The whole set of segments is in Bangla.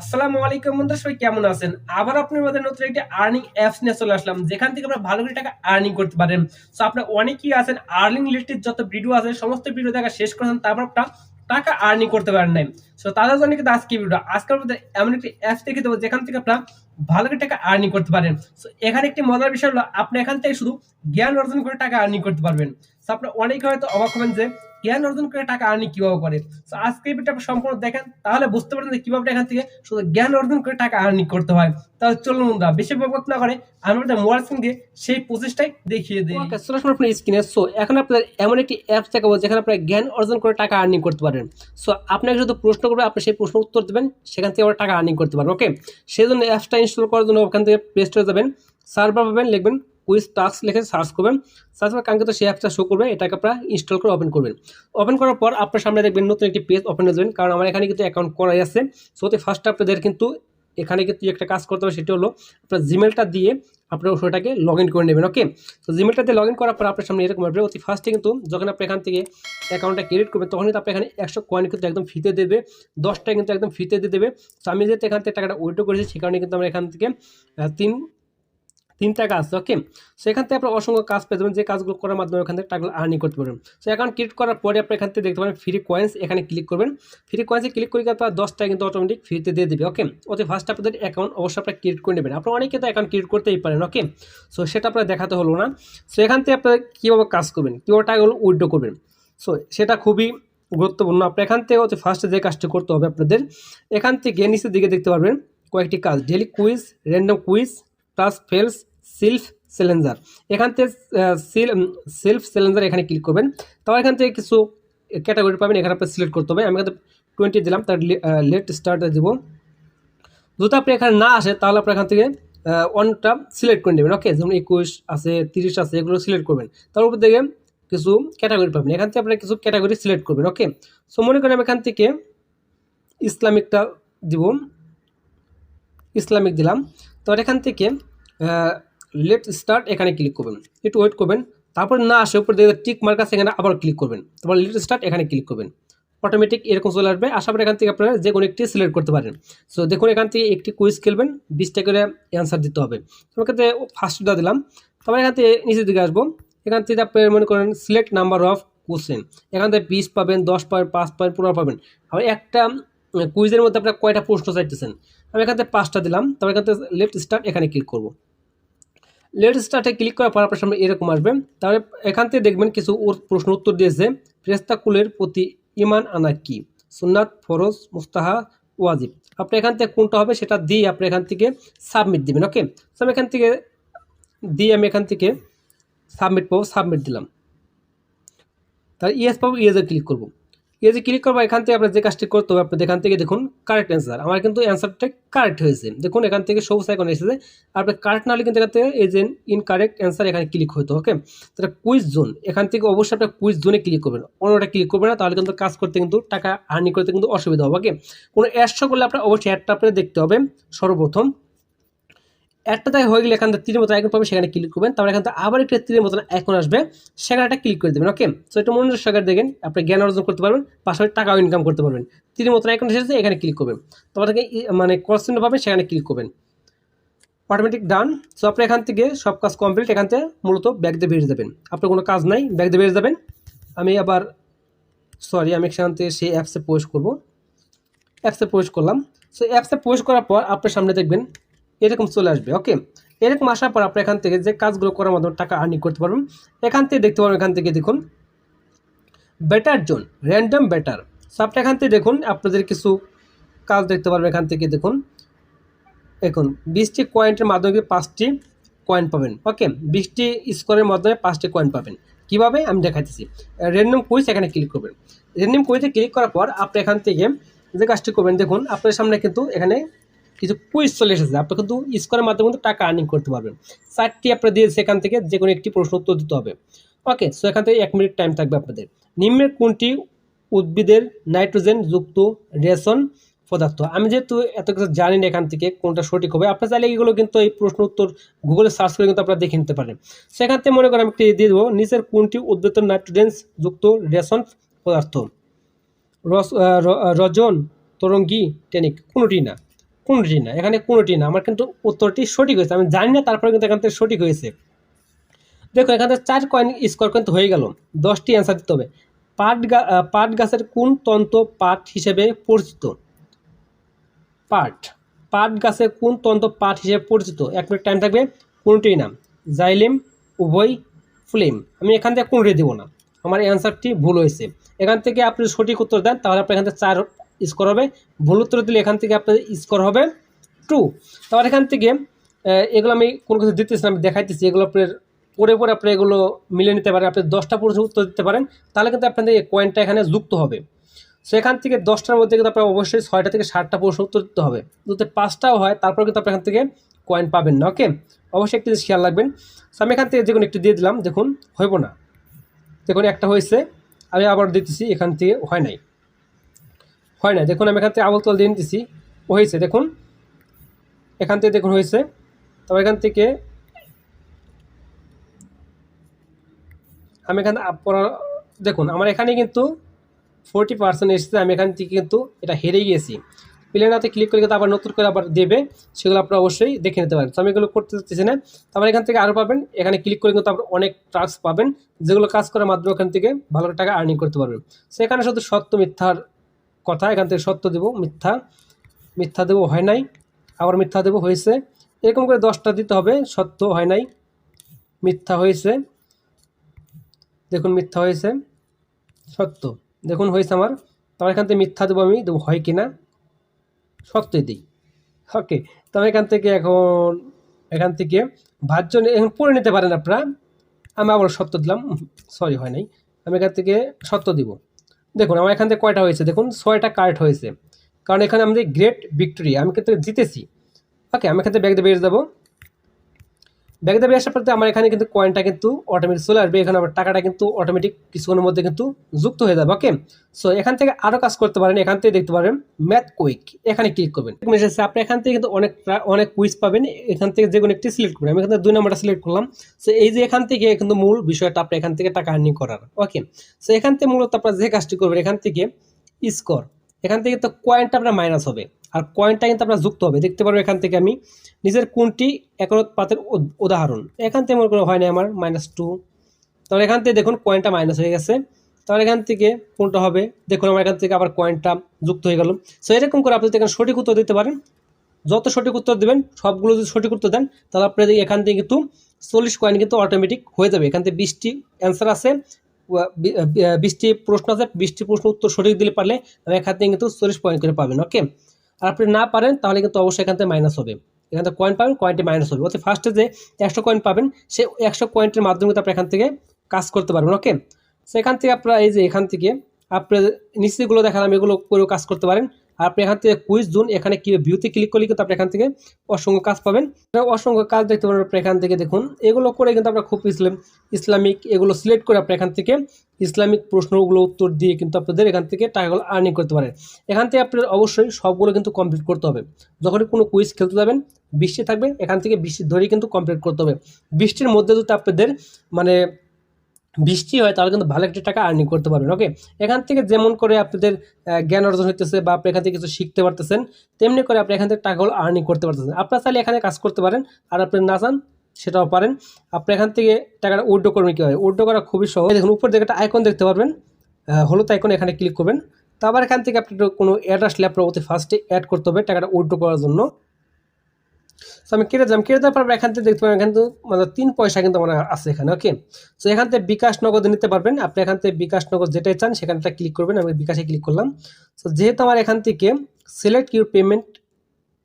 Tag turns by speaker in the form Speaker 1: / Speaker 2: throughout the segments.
Speaker 1: আসসালামু আলাইকুম বন্ধু সবাই কেমন আছেন? আবার আপনার মধ্যে নতুন একটি আর্নিং অ্যাপস নিয়ে চলে আসলাম, যেখান থেকে আপনারা ভালো করে টাকা আর্নিং করতে পারেন। সো আপনার অনেকেই আছেন আর্নিং রিলেটেড যত ভিডিও আছে, সমস্ত ভিডিও দেখা শেষ করেছেন তারপর আপনার টাকা আর্নিং করতে পারেন নাই। সো তাদের জন্য কিন্তু আজকে ভিডিও আজকের মধ্যে এমন একটি অ্যাপস দেখে দেবো, যেখান থেকে আপনারা ভালো করে টাকা আর্নিং করতে পারেন। সো এখানে একটি মজার বিষয় হলো, আপনি এখান থেকে শুধু জ্ঞান অর্জন করে টাকা আর্নিং করতে পারবেন। আপনার অনেকে হয়তো অবাক হবেন যে, জ্ঞান অর্জন করে টাকা আর্নিং কীভাবে করে? তো আজকে এই ভিডিওটা সম্পূর্ণ দেখেন, তাহলে বুঝতে পারবেন যে কীভাবে এখান থেকে শুধু জ্ঞান অর্জন করে টাকা আর্নিং করতে হয়। তাহলে চলুন বন্ধুরা, বেশি বকবক না করে আমি আপনাদের মোবাইল স্ক্রিন দিয়ে সেই প্রসেসটাই দেখিয়ে দিই। ওকে চলে আপনার স্ক্রিনে সো এখন আপনাদের এমন একটি অ্যাপস দেখাবো যেখানে আপনারা জ্ঞান অর্জন করে টাকা আর্নিং করতে পারেন। সো আপনাকে যদি প্রশ্ন করবে, আপনি সেই প্রশ্ন উত্তর দেবেন, সেখান থেকে আবার টাকা আর্নিং করতে পারবেন ওকে সেই জন্য অ্যাপসটা ইনস্টল করার জন্য ওখান থেকে প্লে স্টোরে যাবেন সার্ভার পাবেন, লিখবেন কুইজ টাস্ক লিখে সার্চ করবেন। সার্চ করে কাঙ্ক্ষিত সেই অ্যাপটা শো করবে, এটাকে আপনারা ইনস্টল করে ওপেন করবেন। ওপেন করার পর আপনার সামনে দেখবেন নতুন একটি পেজ ওপেন হয়ে যাবেন কারণ আমার এখানে কিন্তু অ্যাকাউন্ট করাই আছে। সোতে ফার্স্ট আপনাদের কিন্তু এখানে কিন্তু একটা কাজ করতে হবে, সেটি হলো আপনার জিমেলটা দিয়ে আপনার ওটাকে লগ ইন করে নেবেন ওকে তো জিমেলটা দিয়ে লগ ইন করার পর আপনার সামনে এরকম আসবে, অতি ফার্স্টে কিন্তু যখন আপনি এখান থেকে অ্যাকাউন্টটা ক্রিয়েট করবেন, তখন কিন্তু আপনি এখানে একশো কয়েন কিন্তু একদম ফিতে দেবে, দশটা কিন্তু একদম ফিতে দিয়ে দেবে। তো আমি যেহেতু এখান থেকে টাকাটা উইড্রো করেছি সে কারণে কিন্তু আমরা এখান থেকে তিন তিনটা কাজ ওকে সেখান থেকে আপনার অসংখ্য কাজ পেয়ে যাবেন। যে কাজগুলো করার মাধ্যমে এখান থেকে টাকা আর্নিং করতে পারবেন। সো অ্যাকাউন্ট ক্রিয়েট করার পরে আপনি এখান থেকে দেখতে পারেন ফ্রি কয়েন্স এখানে ক্লিক করবেন। ফ্রি কয়েন্সে ক্লিক করে আপনার দশটা কিন্তু অটোমেটিক ফ্রিতে দিয়ে দেবে ওকে ওতে ফার্স্ট আপনাদের অ্যাকাউন্ট অবশ্যই আপনার ক্রিয়েট করে নেবেন। আপনার অনেকে তো অ্যাকাউন্ট ক্রিয়েট করতেই পারেন ওকে সো সেটা আপনার দেখাতে হলো না। সো এখান থেকে আপনার কীভাবে কাজ করবেন, কীভাবে টাকাগুলো উইড্রো করবেন। সো সেটা খুবই গুরুত্বপূর্ণ। আপনার এখান থেকে হচ্ছে ফার্স্টে যে কাজটি করতে হবে আপনাদের, এখান থেকে নিচের দিকে দেখতে পারবেন কয়েকটি কাজ। Daily quiz random quiz plus fails self challenger এখান থেকে সেলফ চ্যালেঞ্জার এখানে ক্লিক করবেন। তারপর এখান থেকে কিছু ক্যাটাগরি পাবেন, এখানে আপনার সিলেক্ট করতে হবে। আমি এখানে টোয়েন্টি দিলাম, তার লেট স্টার্ট দিব। যদি আপনি এখানে না আসে, তাহলে আপনি এখান থেকে ওয়ানটা সিলেক্ট করে নেবেন ওকে যেমন একুশ আছে, তিরিশ আছে, এগুলো সিলেক্ট করবেন। তার উপর থেকে কিছু ক্যাটাগরি পাবেন। এখান থেকে আপনি কিছু ক্যাটাগরি সিলেক্ট করবেন ওকে সো মনে করেন আমি এখান থেকে ইসলামিকটা দিব। ইসলামিক দিলাম। তো এখান থেকে লেট স্টার্ট এখানে ক্লিক করবেন। একটু ওয়েট করবেন। তারপর না আসে উপর দিকে টিক মার্ক আছে এখানে আবার ক্লিক করবেন। তারপর লেট স্টার্ট এখানে ক্লিক করবেন। অটোমেটিক এরকম চলে আসবে। আসার পর এখান থেকে আপনারা যে কোনো একটি সিলেক্ট করতে পারেন। সো দেখুন এখান থেকে একটি কুইজ খেলবেন বিশটা করে অ্যান্সার দিতে হবে। ক্ষেত্রে ফার্স্টটা দিলাম। তারপর এখান থেকে নিচের দিকে আসব। এখান থেকে আপনি মনে করেন সিলেক্ট নাম্বার অফ কোশ্চেন এখান থেকে বিশ পাবেন, দশ পাবেন, পাঁচ পাবেন, পনেরো পাবেন। আবার একটা কুইজের মধ্যে আপনার কয়টা প্রশ্ন চাইতেছেন? আমি এখান থেকে পাঁচটা দিলাম। তারপর এখান থেকে লেফট স্টার্ট এখানে ক্লিক করব। লেট স্টার্টে ক্লিক করার পর আপনার সামনে এরকম আসবে। তাহলে এখান থেকে দেখবেন কিছু প্রশ্ন উত্তর দিয়েছে ফেরেস্তাকুলের প্রতি ইমান আনা কি? সুন্নাত, ফরজ, মুস্তাহা, ওয়াজিব। আপনি এখান থেকে কোনটা হবে সেটা দিয়ে আপনি এখান থেকে সাবমিট দিবেন ওকে তো আমি এখান থেকে দিয়ে আমি এখান থেকে সাবমিট পাবো সাবমিট দিলাম। তার ইয়েস পাবো ইয়েসে ক্লিক করব। ইয়েসে ক্লিক করব, এখান থেকে আপনার যে কাজটি করতে হবে, আপনি এখান থেকে দেখুন কারেক্ট অ্যান্সার আমার কিন্তু অ্যান্সারটা কারেক্ট হয়েছে। দেখুন, এখান থেকে সবুজ আইকন এসেছে। আপনি কারেক্ট না হলে কিন্তু এখান থেকে এই যে ইনকারেক্ট অ্যান্সার এখানে ক্লিক হতো ওকে তাহলে কুইজ জোন এখান থেকে অবশ্যই আপনার কুইজ জোনে ক্লিক করবেন। অন্যটা ক্লিক করবেন না, তাহলে কিন্তু কাজ করতে কিন্তু টাকা আর্নি করতে কিন্তু অসুবিধা হবে ওকে কোনো অ্যাডস করলে আপনার অবশ্যই অ্যাডটা আপনার দেখতে হবে। সর্বপ্রথম একটা তাই হয়ে গেলে এখান থেকে তীরের মতো আইকন পাবেন সেখানে ক্লিক করবেন। তারপর এখান থেকে আবার একটা তীরের মতন আইকন আসবে, সেখানে একটা ক্লিক করে দেবেন ওকে সো এটা মনোযোগ সহকারে দেখেন, আপনি জ্ঞান অর্জন করতে পারবেন, পাশাপাশি টাকাও ইনকাম করতে পারবেন। তীরের মতন আইকন এসেছে, এখানে ক্লিক করবেন। তারপর থেকে মানে কোশ্চেন পাবেন, সেখানে ক্লিক করবেন। অটোমেটিক ডান সো আপনি এখান থেকে সব কাজ কমপ্লিট এখান থেকে মূলত ব্যাগ দিয়ে বেরিয়ে যাবেন। আপনার কোনো কাজ নাই ব্যাগ দিয়ে বেরিয়ে যাবেন। আমি আবার সরি আমি সেখান থেকে সেই অ্যাপসে পোস্ট করব। অ্যাপসে পোস্ট করলাম। সো অ্যাপসে পোস্ট করার পর আপনার সামনে দেখবেন এরকম চলে আসবে ওকে এরকম আসার পর আপনি এখান থেকে যে কাজগুলো করার মাধ্যমে টাকা আর্নিং করতে পারবেন, এখান থেকে দেখতে পারবেন, এখান থেকে দেখুন better zone random better so আপনি এখান থেকে দেখুন, আপনাদের কিছু কাজ দেখতে পারবেন, এখান থেকে দেখুন দেখুন, বিশটি কয়েন্টের মাধ্যমে পাঁচটি কয়েন পাবেন ওকে বিশটি স্কোরের মাধ্যমে পাঁচটি কয়েন পাবেন। কীভাবে? আমি দেখাচ্ছি র্যান্ডম কুইজ এখানে ক্লিক করবেন। র্যান্ডম কুইজে ক্লিক করার পর আপনি এখান থেকে যে কাজটি করবেন, দেখুন, আপনার সামনে কিন্তু এখানে কিছু কুইজ চলে এসেছে, আপনি কিন্তু স্কোরের মাধ্যমে কিন্তু টাকা আর্নিং করতে পারবেন। চারটি আপনি দিয়ে সেখান থেকে যে কোনো একটি প্রশ্ন উত্তর দিতে হবে। ওকে সো এখান থেকে এক মিনিট টাইম থাকবে আপনাদের। নিম্নের কোনটি উদ্ভিদের নাইট্রোজেন যুক্ত রেশন পদার্থ? আমি যেহেতু এত কিছু জানি না এখান থেকে কোনটা সঠিক হবে আপনার চাইলে এগুলো কিন্তু এই প্রশ্ন উত্তর গুগলে সার্চ করে কিন্তু আপনারা দেখে নিতে পারেন। সেখান থেকে মনে করেন আমি একটি দিয়ে দেবো, নিচের কোনটি উদ্ভিদ নাইট্রোজেন যুক্ত রেশন পদার্থ? রস রজন, তরঙ্গি, টেনিক কোনোটি না। কোনোটি না? এখানে কোনোটি না? আমার কিন্তু উত্তরটি সঠিক হয়েছে। আমি জানি না তারপরে কিন্তু এখান থেকে সঠিক হয়েছে। দেখো, এখান থেকে চার কয়েন স্কোর কিন্তু হয়ে গেল। দশটি অ্যান্সার দিতে হবে। পাট গা পাট গাছের কোন তন্ত্র পাট হিসেবে পরিচিত? পাট। পাট গাছের কোন তন্ত্র পাট হিসেবে পরিচিত? এক মিনিট টাইম থাকবে। কোনটি নাম? জাইলিম, উভয় ফ্লেম। আমি এখান থেকে কোনটি দেবো না? আমার অ্যান্সারটি ভুল হয়েছে। এখান থেকে আপনি সঠিক উত্তর দেন, তাহলে আপনি এখান থেকে চার স্কোর হবে। ভুল উত্তর দিলে এখান থেকে আপনার স্কোর হবে টু তারপর এখান থেকে এগুলো আমি কোনো কিছু দিতেছি আমি দেখাইতেছি। এগুলো আপনার পরে পরে আপনি এগুলো মিলে নিতে পারেন। আপনি দশটা প্রশ্ন উত্তর দিতে পারেন। তাহলে কিন্তু আপনাদের এই কয়েনটা এখানে যুক্ত হবে। সো এখান থেকে দশটার মধ্যে কিন্তু আপনার অবশ্যই ছয়টা থেকে ষাটটা প্রশ্ন উত্তর দিতে হবে। যদি পাঁচটাও হয়, তারপর কিন্তু আপনি এখান থেকে কয়েন পাবেন না ওকে অবশ্যই একটি খেয়াল রাখবেন। সো আমি এখান থেকে যে কোনো একটি দিয়ে দিলাম, দেখুন, হইব না। দেখুন, একটা হয়েছে, আমি আবার দিতেছি, এখান থেকে হয় নাই। হয় না। দেখুন, আমি এখান থেকে আবল তল দিয়ে নিতেছি। হয়েছে, দেখুন। এখান থেকে দেখুন, হয়েছে। তবে এখান থেকে আমি এখান দেখুন, আমার এখানে কিন্তু ফোরটি পার্সেন্ট এসেছে। আমি এখান থেকে কিন্তু এটা হেরে গিয়েছি। প্লেনাতে ক্লিক করে কিন্তু আবার নতুন করে আবার দেবে। সেগুলো আপনারা অবশ্যই দেখে নিতে পারেন। তো আমি এগুলো করতে চাচ্ছি না। তারপর এখান থেকে আরও পাবেন। এখানে ক্লিক করে কিন্তু আপনার অনেক টাস্ক পাবেন। যেগুলো কাজ করার মাধ্যমে এখান থেকে ভালো টাকা আর্নিং করতে পারবেন। সেখানে শুধু সত্য মিথ্যার কথা, এখান থেকে সত্য দেবো, মিথ্যা। মিথ্যা দেবো হয় নাই, আবার মিথ্যা দেব হয়েছে। এরকম করে দশটা দিতে হবে, সত্য হয় নাই, মিথ্যা হয়েছে। দেখুন, মিথ্যা হয়েছে, সত্য। দেখুন, হয়েছে আমার। তারপর এখান থেকে মিথ্যা দেবো আমি, দেবো হয় কিনা? সত্যই দিই। ওকে তো আমি এখান থেকে এখন, এখান থেকে ভাজ্য নি- এখন পড়ে নিতে পারেন আপনারা। আমি আবার সত্য দিলাম সরি হয় নাই। আমি এখান থেকে সত্য দিব। দেখুন, আমার এখান থেকে কয়টা হয়েছে? দেখুন, ছয়টা কার্ড হয়েছে। কারণ এখানে আমাদের গ্রেট ভিক্টোরিয়া আমি ক্ষেত্রে জিতেছি। ওকে আমি এখান থেকে ব্যাগ দিয়ে বেরিয়ে যাব। ব্যাগ বেরিয়ে আসার পরে আমার এখানে কিন্তু কয়েনটা কিন্তু অটোমেটিক চলে আসবে। এখানে আমার টাকাটা কিন্তু অটোমেটিক কিছুক্ষণের মধ্যে কিন্তু যুক্ত হয়ে যাবে ওকে সো এখান থেকে আরও কাজ করতে পারেন, এখান থেকে দেখতে পারেন ম্যাথ কুইক এখানে ক্লিক করবেন। এসেছে আপনি এখান থেকে কিন্তু অনেক অনেক কুইজ পাবেন। এখান থেকে যে কোনো একটি সিলেক্ট করবেন। আমি এখান দুই নম্বরটা সিলেক্ট করলাম। সো এই যে এখান থেকে কিন্তু মূল বিষয়টা আপনি এখান থেকে টাকা আর্নিং করার ওকে সো এখান থেকে মূলত আপনার যে কাজটি করবেন, এখান থেকে স্কোর এখান থেকে তো কয়েনটা আপনার মাইনাস হবে। আর কয়েনটা কিন্তু আপনার যুক্ত হবে। দেখতে পারব এখান থেকে আমি নিজের কোনটি একরোৎপাতের উদ- উদাহরণ। এখান থেকে মনে করো হয় না আমার মাইনাস টু তাহলে এখান থেকে দেখুন কয়েনটা মাইনাস হয়ে গেছে। তাহলে এখান থেকে কোনটা হবে? দেখুন আমার এখান থেকে আবার কয়েনটা যুক্ত হয়ে গেল। সো এরকম করে আপনি এখানে সঠিক উত্তর দিতে পারেন, যত সঠিক উত্তর দেবেন, সবগুলো যদি সঠিক উত্তর দেন, তাহলে আপনাদের এখান থেকে কিন্তু চল্লিশ কয়েন কিন্তু অটোমেটিক হয়ে যাবে। এখান থেকে বিশটি অ্যান্সার আছে বিশটি প্রশ্ন আছে, বিশটি প্রশ্ন উত্তর সঠিক দিলে পারলে এখান থেকে কিন্তু চল্লিশ পয়েন্ট করে পাবেন ওকে আর আপনি না পারেন, তাহলে কিন্তু অবশ্যই এখান থেকে মাইনাস হবে। এখান থেকে কয়েন পাবেন কয়েনটি মাইনাস হবে। অর্থাৎ ফার্স্টে যে একশো কয়েন পাবেন, সেই একশো কয়েন্টের মাধ্যমে কিন্তু আপনি এখান থেকে কাজ করতে পারবেন ওকে সেখান থেকে আপনারা এই যে এখান থেকে আপনার নিচেগুলো দেখালাম, এগুলো করেও কাজ করতে পারেন। আপনি এখান থেকে কুইজ জোন এখানে কি ভিউতে ক্লিক করলে কিন্তু আপনি এখান থেকে অসংখ্য কাজ পাবেন। অসংখ্য কাজ দেখতে পারেন আপনি এখান থেকে, দেখুন। এগুলো করে কিন্তু আপনার খুব ইসলাম ইসলামিক এগুলো সিলেক্ট করে আপনি এখান থেকে ইসলামিক প্রশ্নগুলো, উত্তর দিয়ে কিন্তু আপনাদের এখান থেকে টাকাগুলো আর্নিং করতে পারেন। এখান থেকে আপনার অবশ্যই সবগুলো কিন্তু কমপ্লিট করতে হবে। যখনই কোনো কুইজ খেলতে যাবেন, বৃষ্টি থাকবে, এখান থেকে বৃষ্টি ধরেই কিন্তু কমপ্লিট করতে হবে। বৃষ্টির মধ্যে যদি আপনাদের মানে বৃষ্টি হয়, তাহলে কিন্তু ভালো একটা টাকা আর্নিং করতে পারবেন ওকে এখান থেকে যেমন করে আপনাদের জ্ঞান অর্জন হইতেছে বা আপনি এখান থেকে কিছু শিখতে পারতেছেন, তেমনি করে আপনি এখান থেকে টাকাগুলো আর্নিং করতে পারতেছেন। আপনার চাইলে এখানে কাজ করতে পারেন, আর আপনি না চান সেটাও পারেন। আপনি এখান থেকে টাকাটা উইড্রো করবেন কীভাবে? উইড্রো করা খুবই সহজ। দেখুন, উপর দিকে একটা আইকন দেখতে পারবেন হলুদ আইকন এখানে ক্লিক করবেন। তারপর এখান থেকে আপনি কোনো অ্যাড আসলে আপনার অতি ফার্স্টে অ্যাড করতে হবে টাকাটা উইড্রো করার জন্য। সো আমি কেটে দিলাম, কেটে দেওয়ার পর এখান থেকে দেখতে পাবেন, এখান থেকে মানে তিন পয়সা কিন্তু আমার আছে এখানে ওকে সো এখান থেকে বিকাশ নগদ নিতে পারবেন, আপনি এখান থেকে বিকাশ নগদ যেটাই চান সেখানটা ক্লিক করবেন, আমি বিকাশে ক্লিক করলাম। সো যেহেতু আমার এখান থেকে সিলেক্ট ইউর পেমেন্ট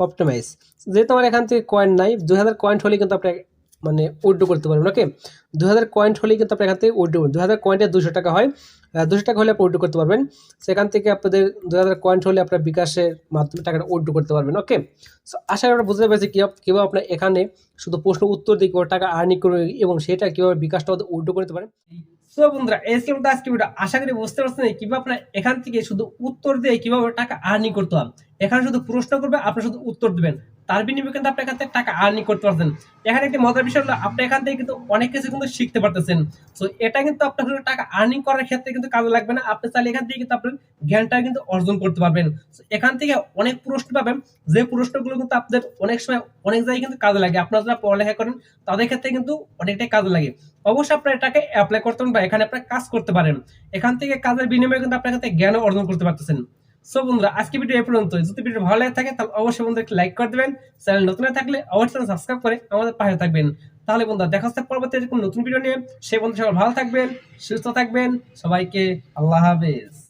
Speaker 1: অপটোমাইজ যেহেতু আমার এখান থেকে কয়েন নাই, দুই হাজার কয়েন্ট হলে কিন্তু আপনি মানে উইড্রো করতে পারবেন ওকে দু হাজার কয়েন্ট হলেই কিন্তু আপনি এখান থেকে উইড্রো দু হাজার কয়েন্টে দুশো টাকা হয়। দুশো টাকা হলে আপনি উইড্রো করতে পারবেন। সেখান থেকে আপনাদের দু হাজার কয়েন্ট হলে আপনার বিকাশের মাধ্যমে টাকাটা উইড্রো করতে পারবেন ওকে সো আশা করি বুঝতে পেরেছি কীভাবে আপনার এখানে শুধু প্রশ্ন, উত্তর দিয়ে কীভাবে টাকা আর্নিং করবে এবং সেটা কীভাবে বিকাশটা উইড্রো করতে পারেন সো বন্ধুরা মতো আজকে ভিডিও আশা করি বুঝতে পারছেন কীভাবে আপনার এখান থেকে শুধু উত্তর দিয়ে কীভাবে টাকা আর্নিং করতে হবে এখানে শুধু প্রশ্ন করবে আপনি শুধু উত্তর দিবেন। তার বিনিময়ে কিন্তু আপনি এখান থেকে টাকা আর্নিং করতে পারছেন এখানে একটি মজার বিষয় হলো, আপনি এখান থেকে কিন্তু অনেক কিছু কিন্তু শিখতে পারতেছেন। তো এটা কিন্তু আপনার শুধু টাকা আর্নিং করার ক্ষেত্রে কিন্তু কাজে লাগবে না। আপনি চাইলে এখান থেকে কিন্তু আপনার জ্ঞানটা কিন্তু অর্জন করতে পারবেন। এখান থেকে অনেক প্রশ্ন পাবেন। যে প্রশ্নগুলো কিন্তু আপনাদের অনেক সময় অনেক জায়গায় কিন্তু কাজে লাগে। আপনারা যারা পড়ালেখা করেন, তাদের ক্ষেত্রে কিন্তু অনেকটাই কাজে লাগে। অবশ্যই আপনার এটাকে অ্যাপ্লাই করতে পারেন বা এখানে আপনার কাজ করতে পারেন। এখান থেকে কাজের বিনিময়ে কিন্তু আপনার থেকে জ্ঞান অর্জন করতে পারতেছেন। সো বন্ধুরা আজকে ভিডিও এ পর্যন্ত যদি ভিডিও ভালো লাগে থাকে, তাহলে অবশ্যই বন্ধুরা একটা লাইক করে দেবেন। চ্যানেল নতুন থাকলে অবশ্যই সাবস্ক্রাইব করে আমাদের পাশে থাকবেন। তাহলে বন্ধুরা, দেখা হচ্ছে পরবর্তী কোনো নতুন ভিডিও নিয়ে। সেই বন্ধু সবাই ভালো থাকবেন, সুস্থ থাকবেন। সবাইকে আল্লাহ হাফেজ।